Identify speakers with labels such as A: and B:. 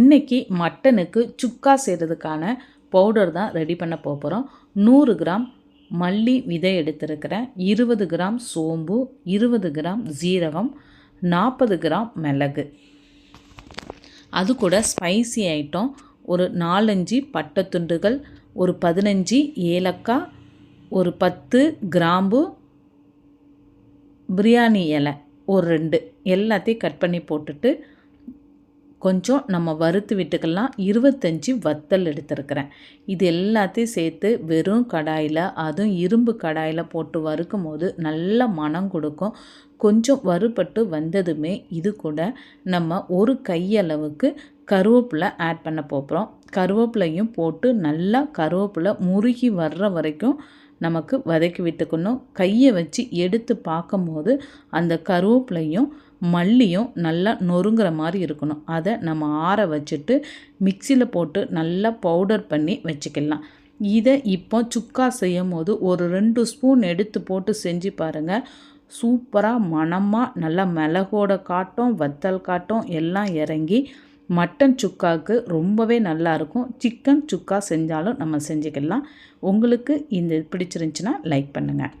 A: இன்றைக்கி மட்டனுக்கு சுக்கா செய்கிறதுக்கான பவுடர் தான் ரெடி பண்ண போகிறோம் நூறு கிராம் மல்லி விதை எடுத்திருக்கிறேன். இருபது கிராம் சோம்பு இருபது கிராம் ஜீரகம் நாற்பது கிராம் மிளகு. அது கூட ஸ்பைசி ஐட்டம். ஒரு நாலஞ்சு பட்டை துண்டுகள் ஒரு பதினஞ்சு ஏலக்காய் ஒரு பத்து கிராம்பு பிரியாணி இலை ஒரு ரெண்டு. எல்லாத்தையும் கட் பண்ணி போட்டுட்டு கொஞ்சம் நம்ம வறுத்து விட்டுக்கலாம். இருபத்தஞ்சி வத்தல் எடுத்துருக்கிறேன். இது எல்லாத்தையும் சேர்த்து வெறும் கடாயில் அதுவும் இரும்பு கடாயில் போட்டு வறுக்கும் போது நல்ல மனம் கொடுக்கும். கொஞ்சம் வறுபட்டு வந்ததுமே இது கூட நம்ம ஒரு கையளவுக்கு கருவேப்பிலை ஆட் பண்ண போகிறோம் கருவேப்பிலையும் போட்டு நல்லா கருவேப்பிலை முருகி வர்ற வரைக்கும் நமக்கு வதக்கி விட்டுக்கணும். கையை வச்சு எடுத்து பார்க்கும்போது அந்த கருவேப்பிலையும் மல்லியும் நல்லா நொறுங்குற மாதிரி இருக்கணும். அதை நம்ம ஆற வச்சுட்டு மிக்சியில் போட்டு நல்லா பவுடர் பண்ணி வச்சுக்கலாம். இதை இப்போ சுக்கா செய்யும் போது ஒரு ரெண்டு ஸ்பூன் எடுத்து போட்டு செஞ்சு பாருங்கள் சூப்பராக மணமாக நல்லா மிளகோட காட்டும் வத்தல் காட்டும் எல்லாம் இறங்கி மட்டன் சுக்காவுக்கு ரொம்பவே நல்லாயிருக்கும் சிக்கன் சுக்கா செஞ்சாலும் நம்ம செஞ்சுக்கலாம். உங்களுக்கு இந்த பிடிச்சிருந்துச்சின்னா லைக் பண்ணுங்கள்